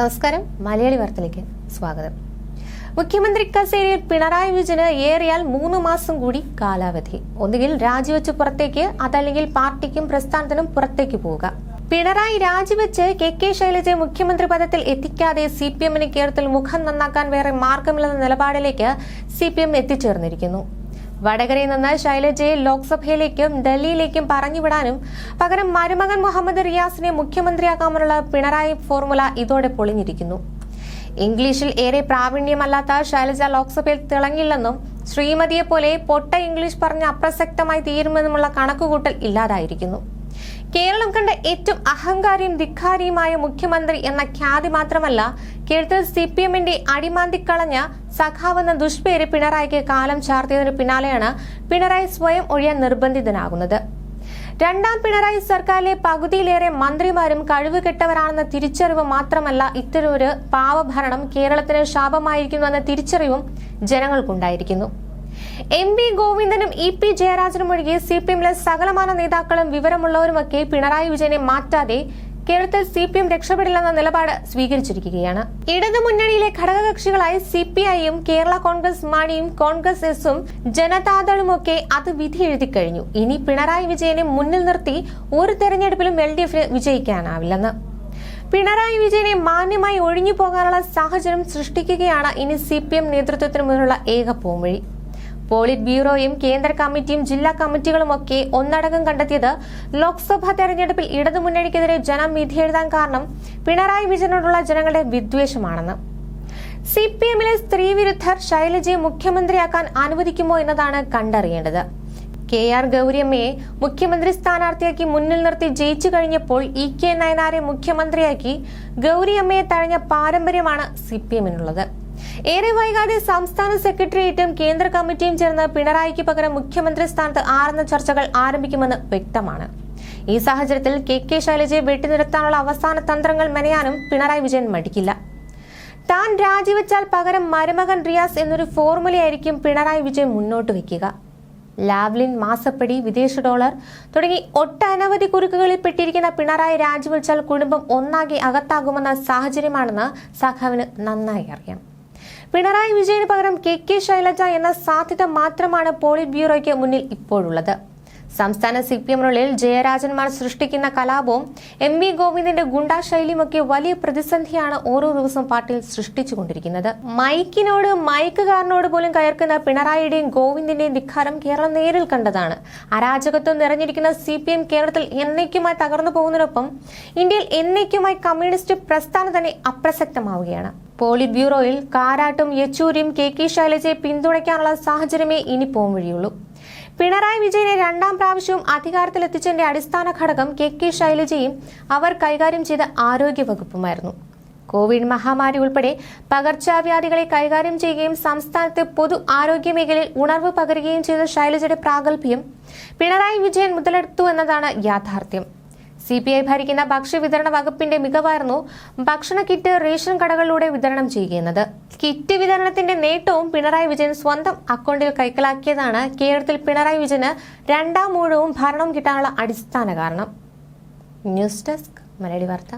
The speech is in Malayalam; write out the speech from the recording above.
നമസ്കാരം. മലയാളി വാർത്തയിലേക്ക് സ്വാഗതം. മുഖ്യമന്ത്രി കസേരയിൽ പിണറായി വിജയന് ഏറിയാൽ മൂന്ന് മാസം കൂടി കാലാവധി. ഒന്നുകിൽ രാജിവെച്ച് പുറത്തേക്ക് അതല്ലെങ്കിൽ പാർട്ടിക്കും പ്രസ്ഥാനത്തിനും പുറത്തേക്ക് പോവുക. പിണറായി രാജിവെച്ച് കെ കെ ശൈലജയെ മുഖ്യമന്ത്രി പദത്തിൽ എത്തിക്കാതെ സി പി എമ്മിന് കേരളത്തിൽ മുഖം നന്നാക്കാൻ വേറെ മാർഗമില്ലെന്ന നിലപാടിലേക്ക് സി പി എം എത്തിച്ചേർന്നിരിക്കുന്നു. വടകരയിൽ നിന്ന് ശൈലജയെ ലോക്സഭയിലേക്കും ഡൽഹിയിലേക്കും പറഞ്ഞുവിടാനും പകരം മരുമകൻ മുഹമ്മദ് റിയാസിനെ മുഖ്യമന്ത്രിയാക്കാമെന്നുള്ള പിണറായി ഫോർമുല ഇതോടെ പൊളിഞ്ഞിരിക്കുന്നു. ഇംഗ്ലീഷിൽ ഏറെ പ്രാവീണ്യമല്ലാത്ത ശൈലജ ലോക്സഭയിൽ തിളങ്ങില്ലെന്നും ശ്രീമതിയെ പോലെ പൊട്ട ഇംഗ്ലീഷ് പറഞ്ഞ് അപ്രസക്തമായി തീരുമെന്നുമുള്ള കണക്കുകൂട്ടൽ ഇല്ലാതായിരിക്കുന്നു. കേരളം കണ്ട ഏറ്റവും അഹങ്കാരിയും ധിക്കാരിയുമായ മുഖ്യമന്ത്രി എന്ന ഖ്യാതി മാത്രമല്ല കേരളത്തിൽ സി പി എമ്മിന്റെ അടിമാന്തിക്കളഞ്ഞ സഖാവെന്ന ദുഷ്പേര് പിണറായിക്ക് കാലം ചാർത്തിയതിനു പിന്നാലെയാണ് പിണറായി സ്വയം ഒഴിയാൻ നിർബന്ധിതനാകുന്നത്. രണ്ടാം പിണറായി സർക്കാരിലെ പകുതിയിലേറെ മന്ത്രിമാരും കഴിവുകെട്ടവരാണെന്ന തിരിച്ചറിവ് മാത്രമല്ല ഇത്തരമൊരു പാവഭരണം കേരളത്തിന് ശാപമായിരിക്കുന്നുവെന്ന തിരിച്ചറിവും ജനങ്ങൾക്കുണ്ടായിരിക്കുന്നു. എം വി ഗോവിന്ദനും ഇ പി ജയരാജനും ഒഴികെ സി പി എമ്മിലെ സകലമാന നേതാക്കളും വിവരമുള്ളവരുമൊക്കെ പിണറായി വിജയനെ മാറ്റാതെ കേരളത്തിൽ സി പി എം രക്ഷപ്പെടില്ലെന്ന നിലപാട് സ്വീകരിച്ചിരിക്കുകയാണ്. ഇടതു മുന്നണിയിലെ ഘടകകക്ഷികളായ സി പി ഐയും കേരള കോൺഗ്രസ് മാണിയും കോൺഗ്രസ് എസും ജനതാദളുമൊക്കെ അത് വിധി എഴുതി കഴിഞ്ഞു. ഇനി പിണറായി വിജയനെ മുന്നിൽ നിർത്തി ഒരു തെരഞ്ഞെടുപ്പിലും എൽ ഡി എഫിന് വിജയിക്കാനാവില്ലെന്ന്. പിണറായി വിജയനെ മാന്യമായി ഒഴിഞ്ഞു പോകാനുള്ള സാഹചര്യം സൃഷ്ടിക്കുകയാണ് ഇനി സി പി എം നേതൃത്വത്തിന് മുന്നിലുള്ള ഏക പോംവഴി. പോളിറ്റ് ബ്യൂറോയും കേന്ദ്ര കമ്മിറ്റിയും ജില്ലാ കമ്മിറ്റികളുമൊക്കെ ഒന്നടങ്കം കണ്ടെത്തിയത് ലോക്സഭാ തെരഞ്ഞെടുപ്പിൽ ഇടതുമുന്നണിക്കെതിരെ ജനം വിധിയെഴുതാൻ കാരണം പിണറായി വിജയനോടുള്ള ജനങ്ങളുടെ വിദ്വേഷമാണെന്ന്. സി പി എമ്മിലെ സ്ത്രീവിരുദ്ധർ ശൈലജയെ മുഖ്യമന്ത്രിയാക്കാൻ അനുവദിക്കുമോ എന്നതാണ് കണ്ടറിയേണ്ടത്. കെ ആർ ഗൗരിയമ്മയെ മുഖ്യമന്ത്രി സ്ഥാനാർത്ഥിയാക്കി മുന്നിൽ നിർത്തി ജയിച്ചു കഴിഞ്ഞപ്പോൾ ഇ കെ നയനാരെ മുഖ്യമന്ത്രിയാക്കി ഗൗരിയമ്മയെ തഴഞ്ഞ പാരമ്പര്യമാണ് സി പി എമ്മിനുള്ളത് ഏറെ വൈകാതെ സംസ്ഥാന സെക്രട്ടേറിയറ്റും കേന്ദ്ര കമ്മിറ്റിയും ചേർന്ന് പിണറായിക്ക് പകരം മുഖ്യമന്ത്രി സ്ഥാനത്ത് ആറുന്ന ചർച്ചകൾ ആരംഭിക്കുമെന്ന് വ്യക്തമാണ്. ഈ സാഹചര്യത്തിൽ കെ കെ ശൈലജയെ വെട്ടിനിർത്താനുള്ള അവസാന തന്ത്രങ്ങൾ മെനയാനും പിണറായി വിജയൻ മടിക്കില്ല. താൻ രാജിവെച്ചാൽ പകരം മരുമകൻ റിയാസ് എന്നൊരു ഫോർമുലയായിരിക്കും പിണറായി വിജയൻ മുന്നോട്ട് വയ്ക്കുക ലാവ്ലിൻ മാസപ്പടി വിദേശ ഡോളർ തുടങ്ങി ഒട്ടനവധി കുരുക്കുകളിൽ പെട്ടിരിക്കുന്ന പിണറായി രാജിവെച്ചാൽ കുടുംബം ഒന്നാകെ അകത്താകുമെന്ന സാഹചര്യമാണെന്ന് സഖാവിന് നന്നായി അറിയാം. പിണറായി വിജയന് പകരം കെ കെ ശൈലജ എന്ന സാധ്യത മാത്രമാണ് പോളിറ്റ് ബ്യൂറോയ്ക്ക് മുന്നിൽ ഇപ്പോഴുള്ളത്. സംസ്ഥാന സി പി എമ്മിനുള്ളിൽ ജയരാജന്മാർ സൃഷ്ടിക്കുന്ന കലാപവും എം വി ഗോവിന്ദന്റെ ഗുണ്ടാ ശൈലിയുമൊക്കെ വലിയ പ്രതിസന്ധിയാണ് ഓരോ ദിവസവും പാർട്ടിയിൽ സൃഷ്ടിച്ചുകൊണ്ടിരിക്കുന്നത്. മൈക്കിനോട് മൈക്കുകാരനോട് പോലും കയർക്കുന്ന പിണറായിയുടെയും ഗോവിന്ദിന്റെയും ധിക്കാരം കേരളം നേരിൽ കണ്ടതാണ്. അരാജകത്വം നിറഞ്ഞിരിക്കുന്ന സി പി എം കേരളത്തിൽ എന്നേക്കുമായി തകർന്നു പോകുന്നതിനൊപ്പം ഇന്ത്യയിൽ എന്നേക്കുമായി കമ്മ്യൂണിസ്റ്റ് പ്രസ്ഥാനം തന്നെ അപ്രസക്തമാവുകയാണ്. പോളിറ്റ് ബ്യൂറോയിൽ കാരാട്ടും യെച്ചൂരിയും കെ കെ ശൈലജയെ പിന്തുണയ്ക്കാനുള്ള സാഹചര്യമേ ഇനി പോം വഴിയുള്ളൂ. പിണറായി വിജയനെ രണ്ടാം പ്രാവശ്യവും അധികാരത്തിലെത്തിച്ചതിന്റെ അടിസ്ഥാന ഘടകം കെ കെ ശൈലജയും അവർ കൈകാര്യം ചെയ്ത ആരോഗ്യ വകുപ്പുമായിരുന്നു കോവിഡ് മഹാമാരി ഉൾപ്പെടെ പകർച്ചവ്യാധികളെ കൈകാര്യം ചെയ്യുകയും സംസ്ഥാനത്തെ പൊതു ആരോഗ്യ മേഖലയിൽ ഉണർവ് പകരുകയും ചെയ്ത ശൈലജയുടെ പ്രാഗൽഭ്യം പിണറായി വിജയൻ മുതലെടുത്തു എന്നതാണ് യാഥാർത്ഥ്യം. സി പി ഐ ഭരിക്കുന്ന ഭക്ഷ്യവിതരണ വകുപ്പിന്റെ മികവായിരുന്നു ഭക്ഷണ കിറ്റ് റേഷൻ കടകളിലൂടെ വിതരണം ചെയ്യുന്നത്. കിറ്റ് വിതരണത്തിന്റെ നേട്ടവും പിണറായി വിജയൻ സ്വന്തം അക്കൗണ്ടിൽ കൈക്കലാക്കിയതാണ്. കേരളത്തിൽ പിണറായി വിജയന് രണ്ടാം മൂഴവും ഭരണം കിട്ടാനുള്ള അടിസ്ഥാന കാരണം. ന്യൂസ് ഡെസ്ക് മലയാളി വാർത്ത.